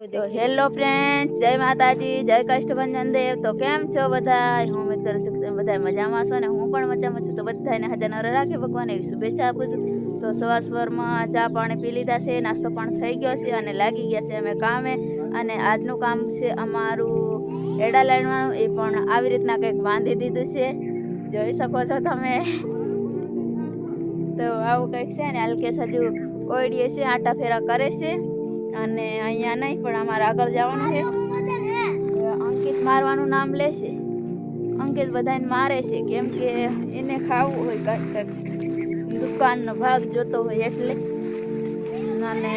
તો hello friend જય માતાજી, જય કષ્ટભંજન દેવ. તો કેમ છો બધા હું ઉમેદ કરું છું તમે બધા મજામાં છો ને હું પણ મજામાં છું. તો બધાને હજાર નવરા રાખે ભગવાન એવી શુભેચ્છા આપું છું. તો સવાર સવારમાં ચા પાણી પી લીધા છે, નાસ્તો પણ થઈ ગયો છે અને લાગી ગયા છે અમે કામે. અને આજનું કામ છે અમારું એડા લાઈનવાનું એ પણ આવી રીતના કંઈક બાંધી દીધું છે. જોઈ શકો છો તમે. તો આવું કંઈક છે ને હલકે હજુ ઓઈડીએ છે, આટા ફેરા કરે છે. અને અહીંયા નહીં પણ અમારે આગળ જવાનું છે. અંકિત મારવાનું નામ લેશે. અંકિત બધાને મારે છે કેમ કે એને ખાવું હોય કાંઈક કાંઈક દુકાનનો ભાગ જોતો હોય એટલે. અને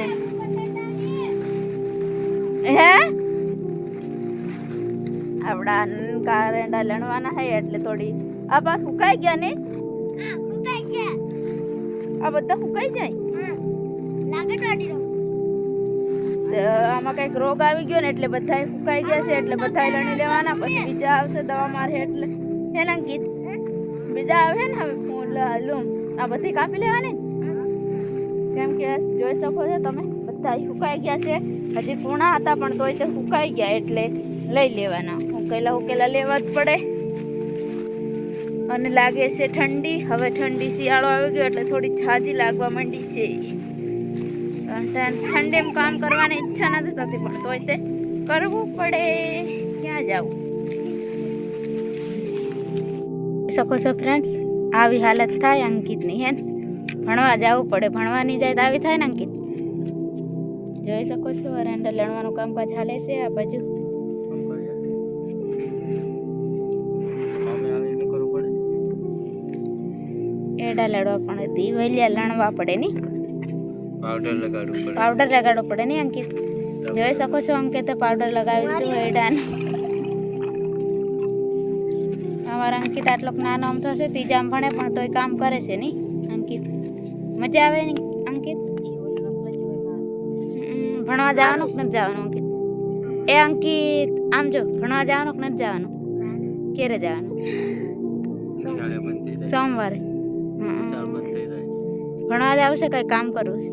હે? આપણા કારેંડા લણવાના છે એટલે થોડી. આ બા સુકાઈ ગયા ને? આ બધા સુકાઈ જાય? તો આમાં કંઈક રોગ આવી ગયો ને એટલે બધાય ફૂંકાઈ ગયા છે, એટલે બધાય લણી લેવાના, પછી બીજા આવશે દવા મારે એટલે. હે ને બીજા આવે ને હવે લૂમ. આ બધી કાપી લેવાની? કેમ કે જોઈ શકો છો તમે બધા સુકાઈ ગયા છે. હજી પૂણા હતા, પણ તોય તે સુકાઈ ગયા એટલે લઈ લેવાના. ઉકેલા ઉકેલા લેવા જ પડે. અને લાગે છે ઠંડી. હવે ઠંડી શિયાળો આવી ગયો એટલે થોડી છાજી લાગવા માંડી છે. ઠંડીમાં કામ કરવાની ઈચ્છા નથી થતી પણ તોય તે કરવું પડે. ક્યાં જવું શકો છો ફ્રેન્ડ્સ આવી હાલત થાય અંકિતની હે ભણવા જવું પડે ભણવા નહીં જાય તો આવી થાય ને અંકિત? જોઈ શકો છો વરાંડા લણવાનું કામકાજ હાલે છે આ બાજુ. એડા લડવા પણ દિવેલિયા લણવા પડે ની. પાવડર લગાડવું પડે. પાવડર લગાડવો પડે ને અંકિત? જોઈ શકો છો અંકિત પાવડર લગાવી દીધું એડાને અમારા અંકિત આટલો નાનો આમ થશે ત્રીજામાં ભણે પણ તોય કામ કરે છે નહીં અંકિત? મજા આવે ને અંકિત? ભણવા જવાનું કે નથી જવાનું અંકિત? એ અંકિત આમ જો ભણવા જવાનું કે નથી જવાનું? ક્યારે જવાનું? સોમવારે. ભણવા જાવ છે કઈ કામ કરવું છે.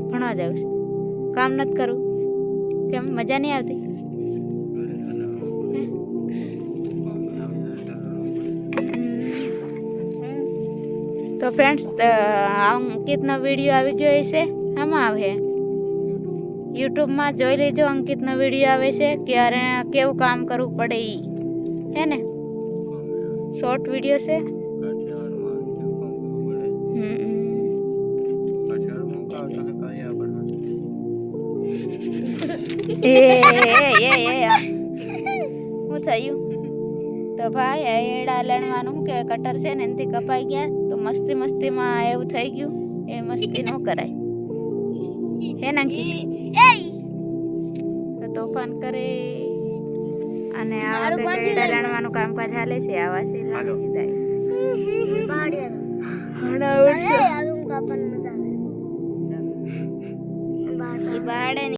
ભણવા જાઉં છું. કામ નથી કરવું કેમ? મજા નહીં આવતી? તો ફ્રેન્ડ્સ અંકિતનો વીડિયો આવી ગયો હશે? આમાં આવે? યુટ્યુબમાં જોઈ લેજો, અંકિતનો વીડિયો આવે છે, ક્યારે, કેવું કામ કરવું પડે એ હે ને? શોર્ટ વીડિયો છે? હમ. એ એ એ એ શું થયું તો ભાઈ એડા લણવાનું શું કહેવાય કટર છે ને એનાથી કપાઈ ગયા. તો મસ્તી મસ્તીમાં એવું થઈ ગયું. એ મસ્તી ન કરાય. હે નાંકી તોફાન કરે. અને આવા કંઈક એડા લણવાનું કામકાજ હાલે છે આવા છે. લણી છે. બાળે.